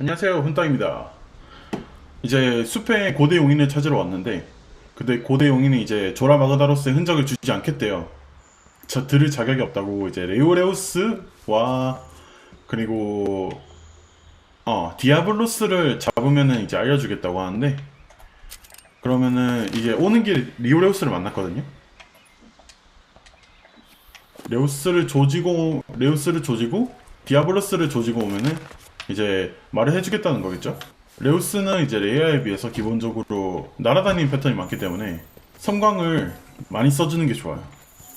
안녕하세요 훈땅입니다. 이제 숲에 고대 용인을 찾으러 왔는데 근데 고대 용인이 이제 조라 마그다로스의 흔적을 주지 않겠대요. 저 들을 자격이 없다고 이제 레오레우스와 그리고 어 디아블로스를 잡으면은 이제 알려주겠다고 하는데 그러면은 이제 오는 길에 리오레우스를 만났거든요. 레우스를 조지고 레우스를 조지고 디아블로스를 조지고 오면은 이제 말을 해주겠다는 거겠죠. 레우스는 이제 레이아에 비해서 기본적으로 날아다니는 패턴이 많기 때문에 섬광을 많이 써주는 게 좋아요.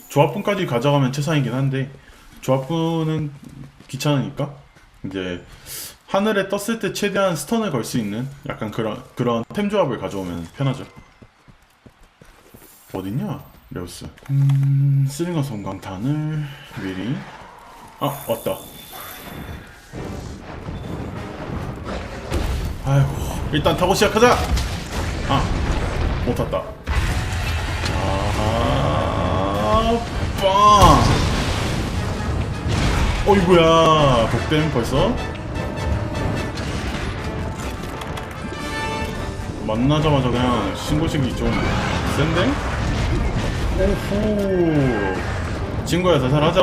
조합분까지 가져가면 최상이긴 한데 조합분은 귀찮으니까 이제 하늘에 떴을 때 최대한 스턴을 걸 수 있는 약간 그런 그런 템 조합을 가져오면 편하죠. 어딨냐 레우스? 음 슬링어 섬광탄을 미리 아 왔다. 아이고. 일단 타고 시작하자. 아 못 탔다. 아 빵! 어이구야. 독댐 벌써? 만나자마자 그냥 신고식이 좀 센데? 오호. 친구야 살살하자.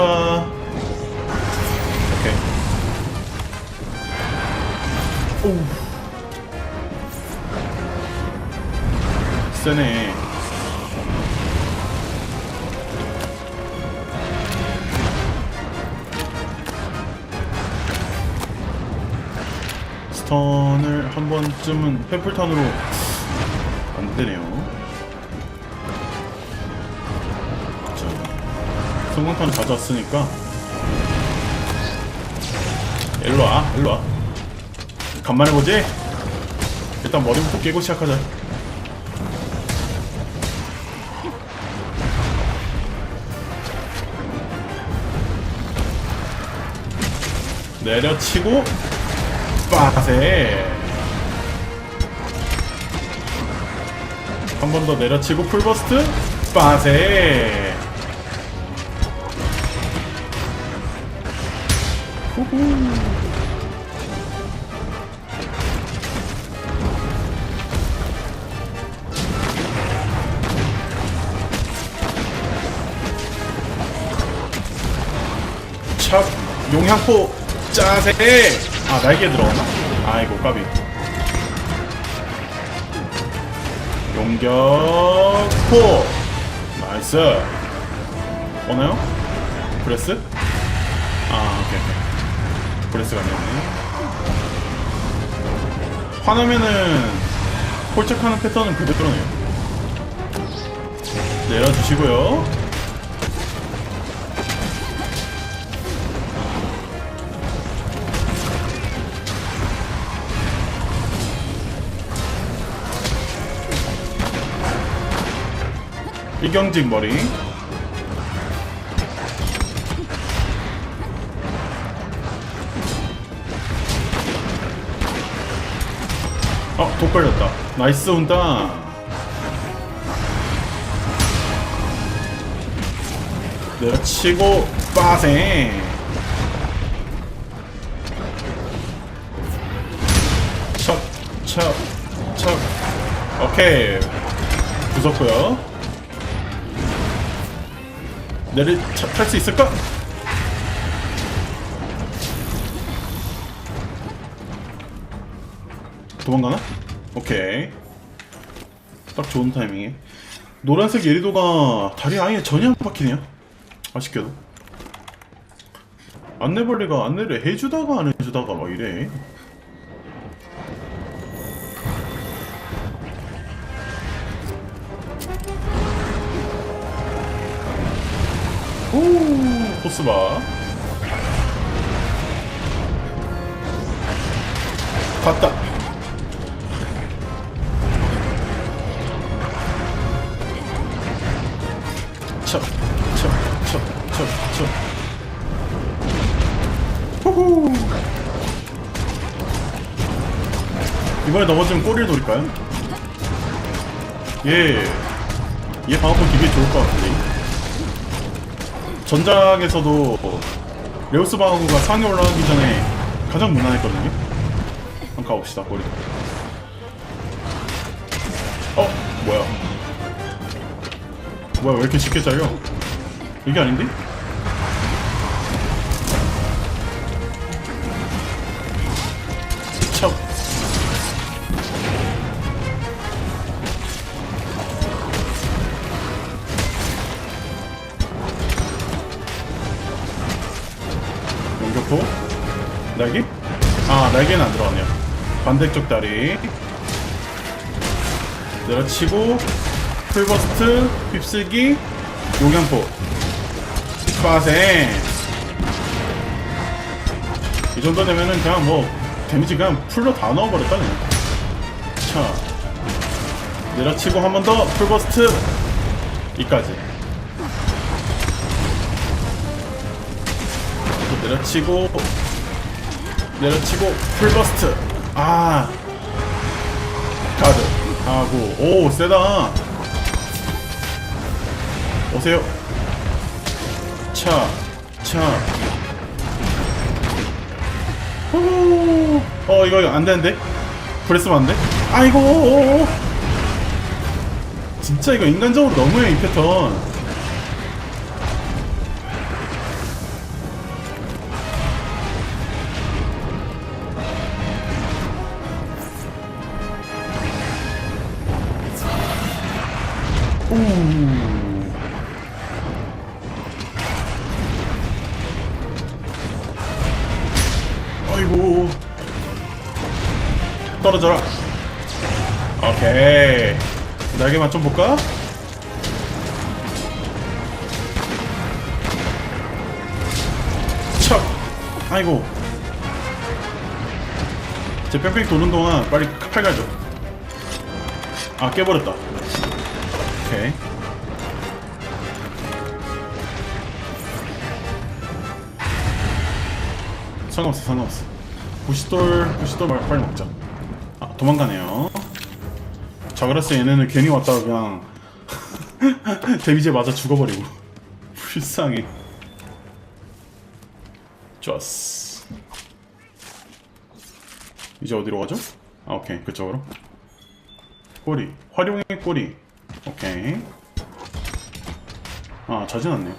오케이. 오우 세네. 스턴을 한 번쯤은 페플턴으로 안 되네요. 자, 성공탄 가져왔으니까 일로 와, 일로 와. 간만에 보지? 일단 머리부터 깨고 시작하자. 내려치고 빠세. 한 번 더 내려치고 풀버스트 빠세. 후후. 찹 용향포 짜세. 아 날개 들어갔나? 아이고 까비. 용격 포 나이스. 오나요? 브레스? 아 오케이 오케이. 브레스가 아니었네. 화나면은 홀짝하는 패턴은 그대로네요. 내려주시고요 이경직 머리 어, 독 걸렸다. 나이스 온다. 내려치고 빠세. 척, 척, 척. 오케이. 부쉈고요. 내릴 탈수 있을까? 도망가나? 오케이. 딱 좋은 타이밍에. 노란색 예리도가 다리 아예 전혀 안 박히네요. 아쉽게도. 안내벌레가 안내를 해주다가 안 해주다가 막 이래 오 코스바. 갔다. 척척척척척 후후. 이번에 넘어지면 꼬리를 노릴까요? 얘, 얘 방어법 되게 좋을 것 같은데 전작에서도 레오스 방어구가 상에 올라가기 전에 가장 무난했거든요 한번 가봅시다 꼬리 어? 뭐야 뭐야 왜 이렇게 쉽게 잘려 이게 아닌데? 날개? 아 날개는 안 들어갔네요. 반대쪽 다리. 내려치고 풀버스트 휩쓸기 용양포. 빠생 이 정도 되면은 그냥 뭐 데미지 그냥 풀로 다 넣어버렸다 그냥 자 내려치고 한 번 더 풀버스트. 이까지. 또 내려치고 내려치고 풀버스트. 아. 가드. 하고. 오 세다. 오세요. 차차. 어 이거 안 되는데? 브레스면 안 돼? 아이고. 진짜 이거 인간적으로 너무해 이 패턴 아이고. 떨어져라. 오케이. 날개 만 좀 볼까? 척. 아이고. 제 뺑뺑 도는 동안 빨리 칼 가죠. 아 깨버렸다. 오케이. 상관없어 상관없어 부시돌 부시돌 말- 빨리 먹자. 아 도망가네요. 자그라스 얘네는 괜히 왔다가 그냥 데미지에 맞아 죽어버리고. 불쌍해. 좋았어. 이제 어디로 가죠? 아 오케이. 그쪽으로? 꼬리. 활용의 꼬리. 오케이. 아 자진 않네요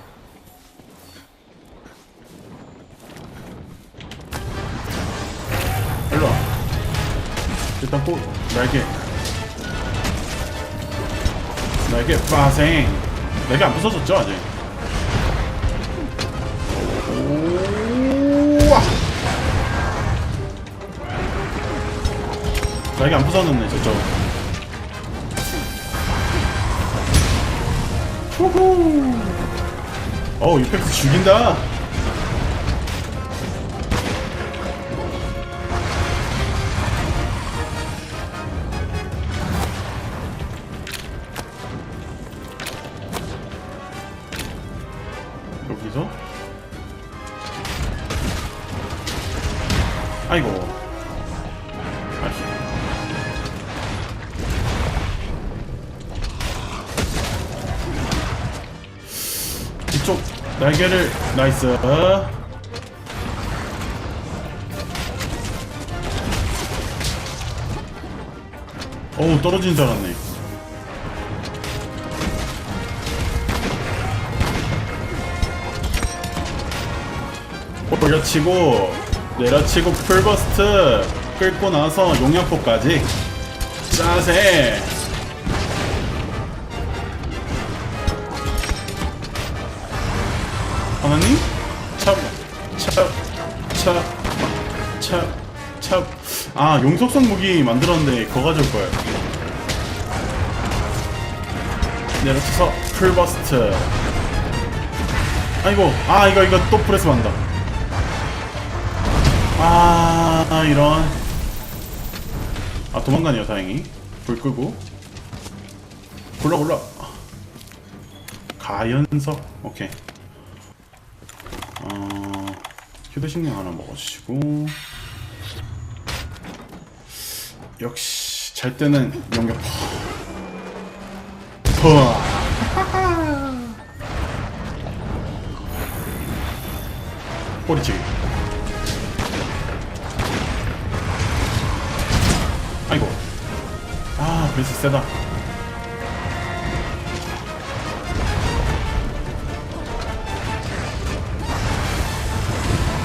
일단 꼬 날개. 날개 빠생. 날개 안 부서졌죠 아직? 오와! 날개 안 부서졌네 저쪽 후후! 어우 이펙트 죽인다 여기서 아이고. 이쪽 날개를 나이스. 어우 떨어지는 줄 알았네 올려치고 내려치고 풀버스트 끌고 나서 용량포까지. 짜세. 하나님? 찹찹찹찹찹아 용속성 무기 만들었는데 그거 가져올 거예요. 내려쳐서 풀버스트. 아이고 아 이거 이거 또 프레스 만다 아 이런. 아 도망가네요 다행히. 불 끄고. 골라 골라 가연석. 오케이. 어 휴대식량 하나 먹어주시고. 역시 잘 때는 연격 퍼 꼬리치기 세다.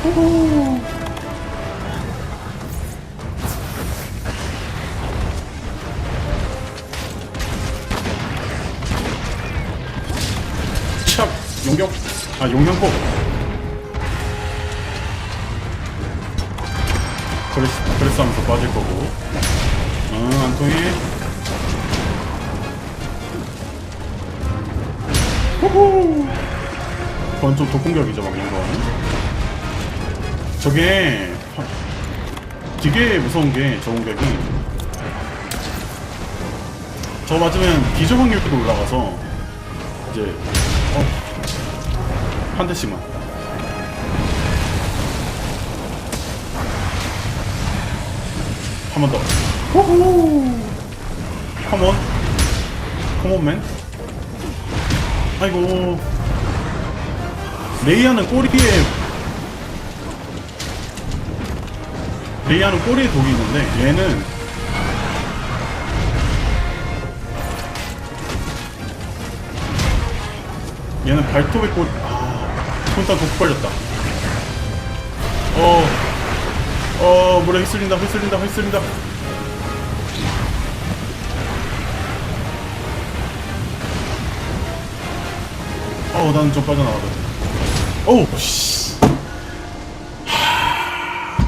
호호. 샵 용격 아 용량폭 그레스 그레스 하면서 빠질 거고 응 안 통해 호호 그건 좀 독공격이죠 막는 건 저게 하- 되게 무서운 게 저 공격이 저 맞으면 기절 확률도 올라가서 이제 어, 한 대씩만 한 번 더. 호호. 컴온. 컴온 맨. 아이고. 레이아는 꼬리에 레이아는 꼬리에 독이 있는데 얘는 얘는 발톱에 꼬리 아 손딱 독 걸렸다 어, 어, 물에 휩쓸린다, 휩쓸린다, 휩쓸린다. 어, 나는 좀 빠져나가다. 어우, 씨. 하...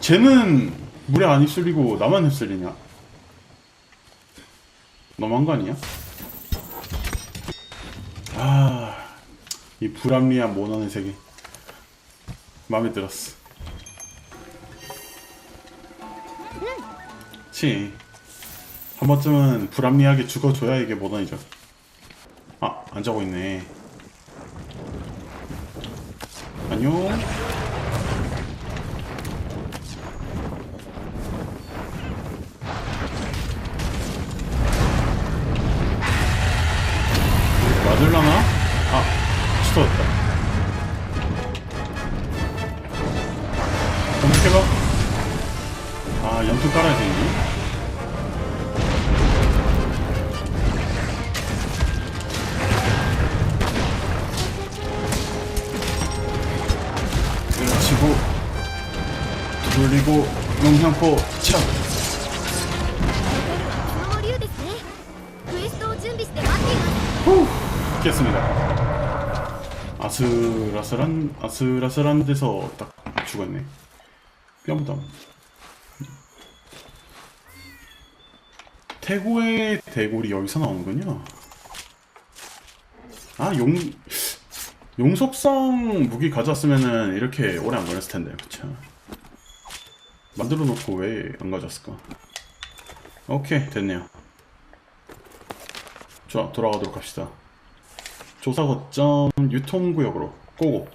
쟤는 물에 안 휩쓸리고 나만 휩쓸리냐? 너무한 거 아니야? 아, 이 불합리한 모나는 세계. 마음에 들었어. 치. 한 번쯤은 불합리하게 죽어줘야 이게 모던이죠. 아, 안 자고 있네. 안녕. 그리고 용향포 척 후! 깼습니다. 아슬아슬한 아슬아슬한 데서 딱 죽었네. 뿅땀 태고의 대골이 여기서 나오는군요. 아 용... 용속성 무기 가져왔으면은 이렇게 오래 안 걸렸을 텐데 그쵸? 만들어 놓고 왜 안 가져왔을까? 오케이, 됐네요. 좋아, 돌아가도록 합시다. 조사 거점 유통구역으로 고고.